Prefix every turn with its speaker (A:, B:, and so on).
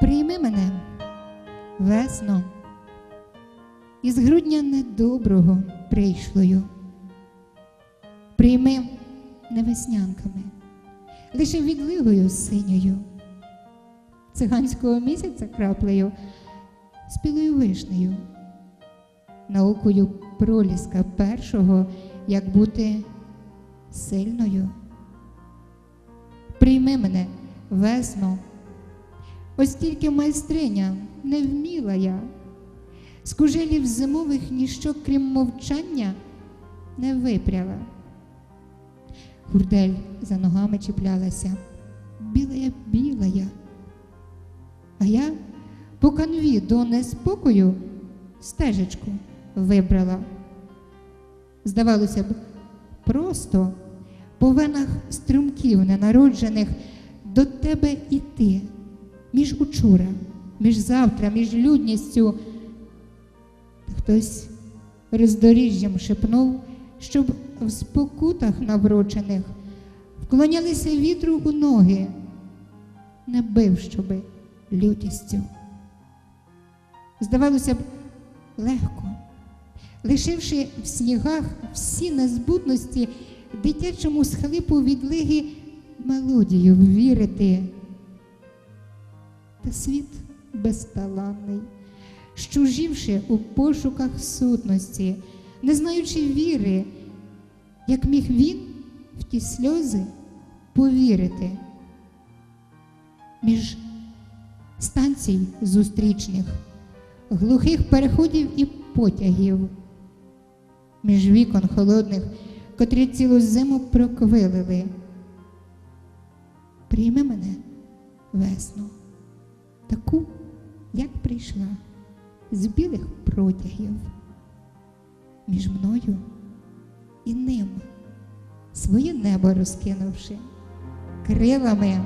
A: Прийми мене, весно, із грудня недоброго прийшлою. Прийми не веснянками, лише відливою синьою, циганського місяця краплею, спілою вишнею, наукою проліска першого, як бути сильною. Прийми мене, весно, ось тільки майстриня не вміла я, з кужелів зимових ніщо, крім мовчання, не випряла. Гурдель за ногами чіплялася, білая, білая. А я по канві до неспокою стежечку вибрала. Здавалося б, просто по венах струмків ненароджених до тебе іти, між учора, між завтра, між людністю. Хтось роздоріжжям шепнув, щоб в спокутах наврочених вклонялися вітру у ноги, не бив щоби лютістю. Здавалося б, легко, лишивши в снігах всі незбутності, дитячому схлипу відлиги мелодію вірити. Та світ безталанний, щужівши у пошуках сутності, не знаючи віри, як міг він в ті сльози повірити. Між станцій зустрічних, глухих переходів і потягів, між вікон холодних, котрі цілу зиму проквилили. Прийми мене весну, таку, як прийшла, з білих протягів, між мною і ним, своє небо розкинувши, крилами